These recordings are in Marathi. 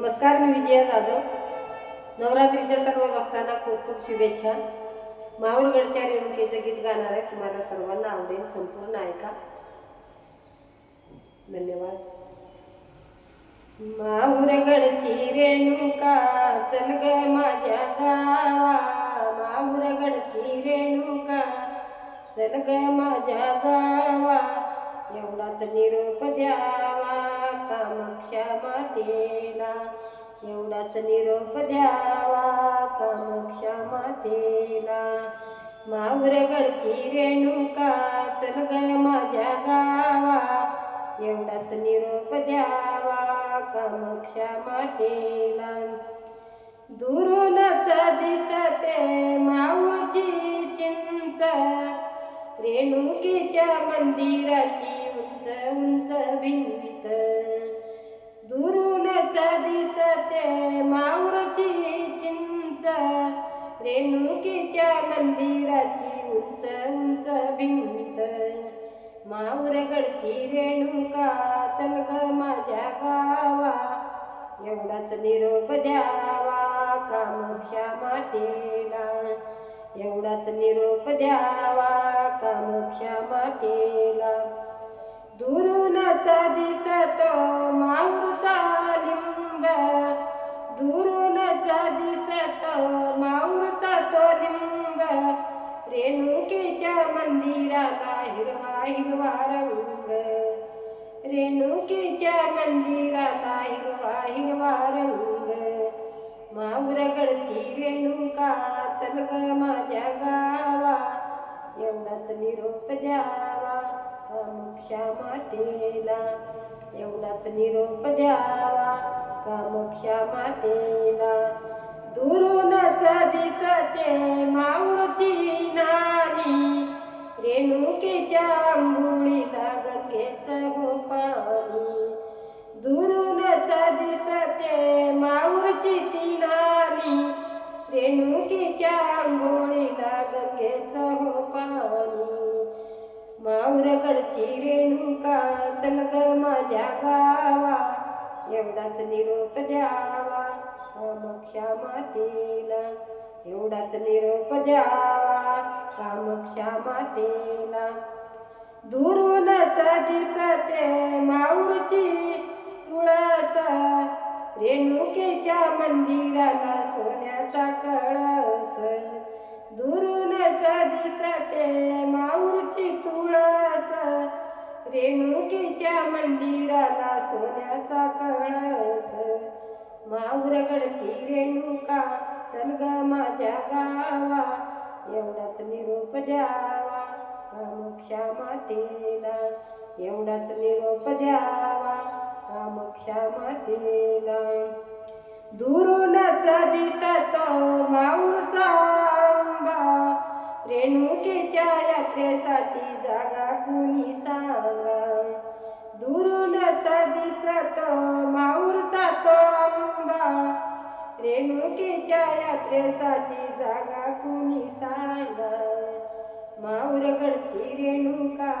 नमस्कार मी विजया जाधव. नवरात्रीच्या सर्व भक्तांना खूप खूप शुभेच्छा. माहूरगडच्या रेणुकेचं गीत गाणार आहे. तुम्हाला सर्वांना आवडेल संपूर्ण ऐका. धन्यवाद. माहूरगडची रेणुका चल ग माझ्या गावा. माहूरगडची रेणुका चल ग माझ्या गावा. एवढाच निरोप द्यावा कामाक्षा मातेला एवढाच निरोप द्यावा कामाक्षा मातेला मावरगडची रेणुका चल ग माझ्या गावा. एवढाच निरोप द्यावा कामाक्षा मातेला दुरूनच दिसते माऊची चिंच. रेणुकीच्या मंदिराची उंच उंच भिंत. दुरूनच दिसते माऊरची चिंच. रेणुकेच्या मंदिराची उंच उंच भिंत. माऊरगडची रेणुका चल ग माझ्या गावा. एवढाच निरोप द्यावा कामाक्षा मातेला. एवढाच निरोप द्यावा कामख्या मातेला. दुरूनच दिसतो माऊरचा लिंब. दुरूनच दिसतो माऊरचा तो लिंब. रेणुकेच्या मंदिराला हिरवा हिरवा रंग. रेणुकेच्या मंदिराला हिरवा हिरवा रंग. माऊरगडची रेणुका चल ग माझ्या गावा? एवढाच निरोप द्यावा कामक्षा मातेला. एवढाच निरोप द्यावा कामक्षा मातेला. दुरूनच दिसते माऊरची नानी रेणुकेच्या अंघोळीला गंगेचं गोपाणी हो पाणी. माझ्या गावा एवढाच निरोप द्यावा. कामक्षा मातेला एवढाच निरोप द्यावा. कामक्षा मातेला दुरूनच दिसते माऊरची तुळस. रेणुकेच्या मंदिराला सोन्याचा कळस. दुरूनच दिसते सोन्याचा कळस माऊरगडची रेणुका सलग माझ्या गावा एवढाच निरोप द्यावा कामक्षा मातेला. एवढाच निरोप द्यावा कामक्षा मातेला. दुरूनच दिसतो माऊचा आंबा रेणुकेच्या यात्रेसाठी जागा कुणी सांगा? दुरूनच दिसतो माऊरचा तो आंबा. रेणुकेच्या यात्रेसाठी जागा कुणी सांगा माऊरगडची रेणुका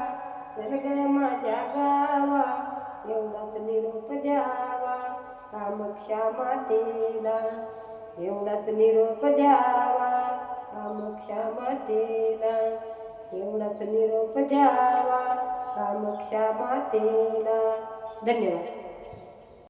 सर्ग माझ्या गावा. एवढाच निरोप द्यावा कामक्षा मातेला. एवढाच निरोप द्यावा कामक्षा मातेला. एवढाच निरोप द्यावा कामक्षा मातेला. धन्यवाद.